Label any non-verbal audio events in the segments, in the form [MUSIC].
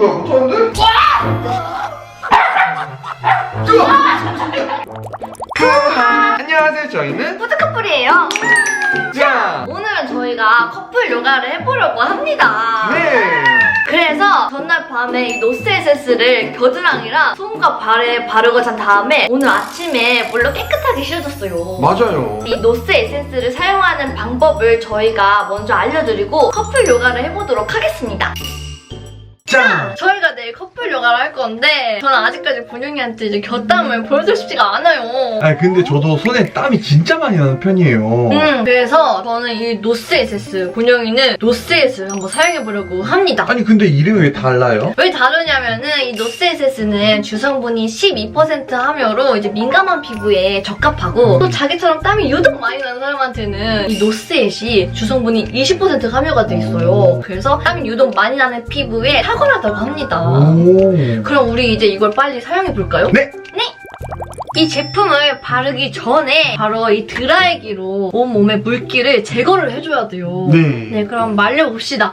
뭐야 못하는데? 안녕하세요 저희는 푸드커플이에요. 자 오늘은 저희가 커플 요가를 해보려고 합니다. 네. 그래서 전날 밤에 이 노스에세스를 겨드랑이랑 손과 발에 바르고 잔 다음에 오늘 아침에 물로 깨끗하게 씻어줬어요. 맞아요 이 노스 에센스를 사용하는 방법을 저희가 먼저 알려드리고 커플 요가를 해보도록 하겠습니다. 짠! 저희가 내일 커플 요가를 할 건데 저는 아직까지 본영이한테 이제 곁땀을 보여주고 싶지가 않아요. 아 근데 저도 손에 땀이 진짜 많이 나는 편이에요 음, 그래서 저는 이 노스 에센스 본영이는 노스 에센스를 한번 사용해보려고 합니다. 아니 근데 이름이 왜 달라요? 왜 다르냐면은 이 노스 에센스는 주성분이 12% 함유로 이제 민감한 피부에 적합하고 또 자기처럼 땀이 유독 많이 나는 사람한테는 이 노스엣이 주성분이 20% 함유가 돼 있어요. 그래서 땀이 유독 많이 나는 피부에 탁월하다고 합니다. 오 그럼 우리 이제 이걸 빨리 사용해 볼까요? 네! 이 제품을 바르기 전에 바로 이 드라이기로 온몸의 물기를 제거를 해줘야 돼요. 네. 네, 그럼 말려봅시다.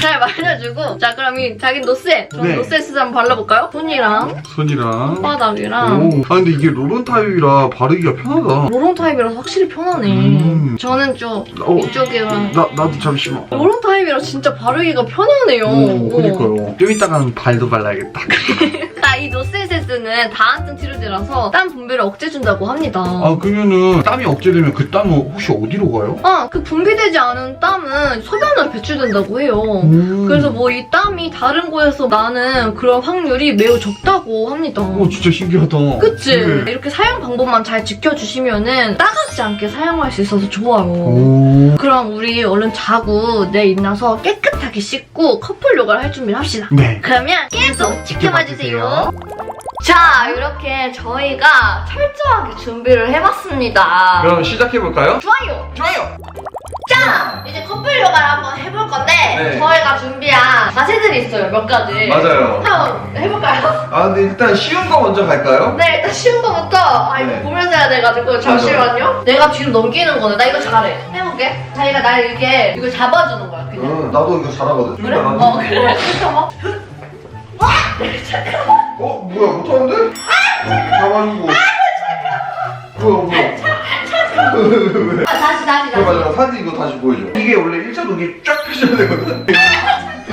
잘 말려주고. 자 그럼 이 자기 노스에 저 네. 노스에스 한번 발라볼까요? 손이랑. 손이랑. 손바닥이랑. 오. 아 근데 이게 롤온 타입이라 바르기가 편하다. 로롱 타입이라서 확실히 편하네. 음. 저는 좀 어. 이쪽이랑. 나, 나도 잠시만. 로롱 타입이라 진짜 바르기가 편하네요. 오, 그니까요. 좀 이따가는 발도 발라야겠다. [LAUGHS] 자, 이 노스에세스는 다한증 치료제라서 땀 분비를 억제해준다고 합니다. 아 그러면은 땀이 억제되면 그 땀은 혹시 어디로 가요? 아, 그 분비되지 않은 땀은 소변으로 배출된다고 해요 음. 그래서 뭐 이 땀이 다른 곳에서 나는 그런 확률이 매우 적다고 합니다 오 진짜 신기하다 그치? 네. 이렇게 사용 방법만 잘 지켜주시면은 따갑지 않게 사용할 수 있어서 좋아요. 오. 그럼 우리 얼른 자고 내일 일어나서 깨끗하게 씻고 커플 요가를 할 준비를 합시다. 네 그러면 계속 지켜봐주세요. 자, 이렇게 저희가 철저하게 준비를 해봤습니다. 그럼 시작해볼까요? 좋아요! 좋아요 자세들이 있어요, 몇 가지. 맞아요 한번 해볼까요? 아 근데 일단 쉬운 거 먼저 갈까요? 네, 일단 쉬운 거부터 아 이거 네. 보면서 해야 돼가지고 잠시만요. 내가 뒤로 넘기는 거네. 나 이거 잘해. 해볼게. 자기가 날 이렇게 이거 잡아주는 거야. 그냥. 응 나도 이거 잘하거든 그래? 어 그래. 잠깐만. 어? 뭐야 못하는데? 잡아주고 뭐야 뭐야 왜, [LAUGHS] 왜? 아 다시 다시 그래 다시. 맞아 사진 이거 다시 보여줘 이게 원래 일자로 이게 쫙 펴져야 되거든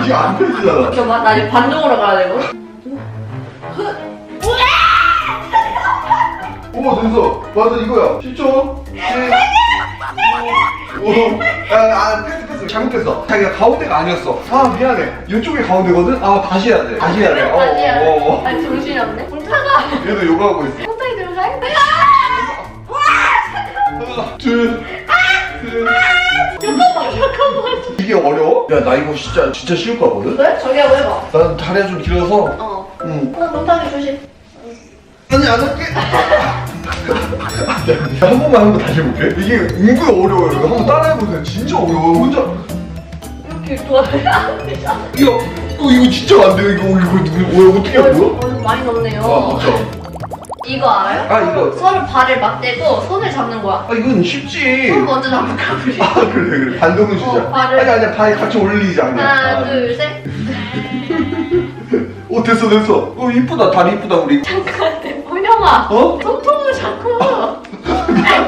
이게 안 펴지잖아. 잠깐만 나 이제 반동으로 가야 되고. 오 됐어. 맞아 이거야. 10초. 10 5 아, 아 패스 패스 잘못했어. 자기가 가운데가 아니었어. 아 미안해. 이쪽이 가운데거든? 아 다시 해야 돼. 다시 해야 돼. 어, 해야 돼. 어, 어. 아니 정신이 없네. 공타가. 얘도 요가하고 있어. 공타이 들어가. 하나 둘 야나 이거 진짜 진짜 쉬울 거거든? 왜? 저기 한번 해봐. 난 다리가 좀 길어서 어. 응 어, 공타기 조심. 아니 안 할게 한 번만 한번 다시 해볼게 이게 은근 어려워요 이거 한번 따라해보세요 진짜 어려워요 혼자 이렇게 되잖아. 야 이거 이거 진짜 안 돼. 이거 이거 이거 왜 어떻게 해 보여? 어, 많이 넣네요. 아 진짜. 이거 알아요? 아 이거 서로 발을 맞대고 손을 잡는 거야. 아 이건 쉽지. 손 먼저 잡을까 우리? 아 그래 그래 반동을 주자. 어, 발을. 아니 아니 발 같이 올리자 그냥. 하나 아. 둘 셋. 어 됐어 됐어. 어 이쁘다 다리 이쁘다 우리. 잠깐 내 본영아. 어? 손톱을 자꾸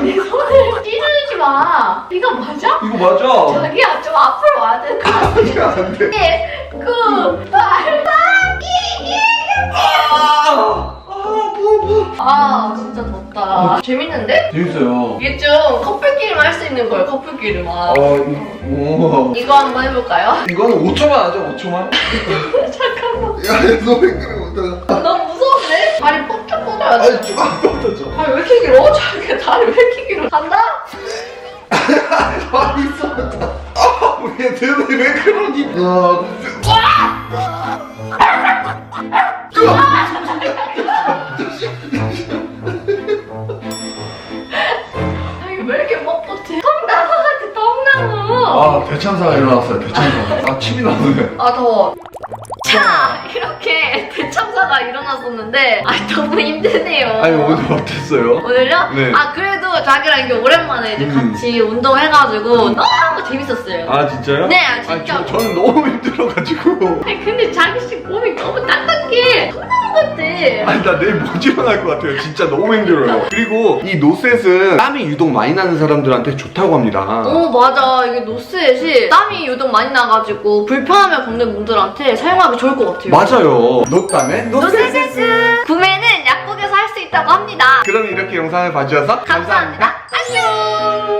네 손을 찌르지 마. 이거 맞아? 이거 맞아. 자기야 좀 앞으로 와야 될것 같아. 아니 안 돼. 그 발. 아. 아. 아 진짜 덥다. 재밌는데? 재밌어요. 이게 좀 커플끼리만 할 수 있는 거예요. 커플끼리만. 아 이- 오. 이거 한번 해볼까요? 이거는 5초만 하자 5초만. 잠깐만. 야 너 뱅크를 못하가. 너무 무서운데? 다리 뻑쩍 뻗어야 돼. 아니 좀안 뻗어져. 다리 왜 이렇게 길어? 자기 다리 왜 이렇게 길어? 간다? 아 있어. 아왜 대체 왜 그러니? 아. 자기 왜 이렇게 뻣뻣해? 똥나무 같아 똥나무. 아 대참사가 일어났어요 대참사 아 침이 나오네 아 더워. 차! 이렇게 대참사가 일어났었는데 아 너무 힘드네요. 아니 오늘 어땠어요? 오늘요? 네. 아 그래도 자기랑 이렇게 오랜만에 이제 음. 같이 운동해가지고 너무 재밌었어요. 아 진짜요? 네, 아니, 진짜. 저, 저는 너무 힘들어가지고 아. 아니 나 내일 못 일어날 것 같아요 진짜 너무 힘들어요 그리고 이 노셋은 땀이 유독 많이 나는 사람들한테 좋다고 합니다 어 맞아 이게 노스햇이 땀이 유독 많이 나가지고 불편함을 겪는 분들한테 사용하기 좋을 것 같아요. 맞아요 노 땀에 노스햇 구매는 약국에서 할 수 있다고 합니다. 그럼 이렇게 영상을 봐주셔서 감사합니다. 안녕.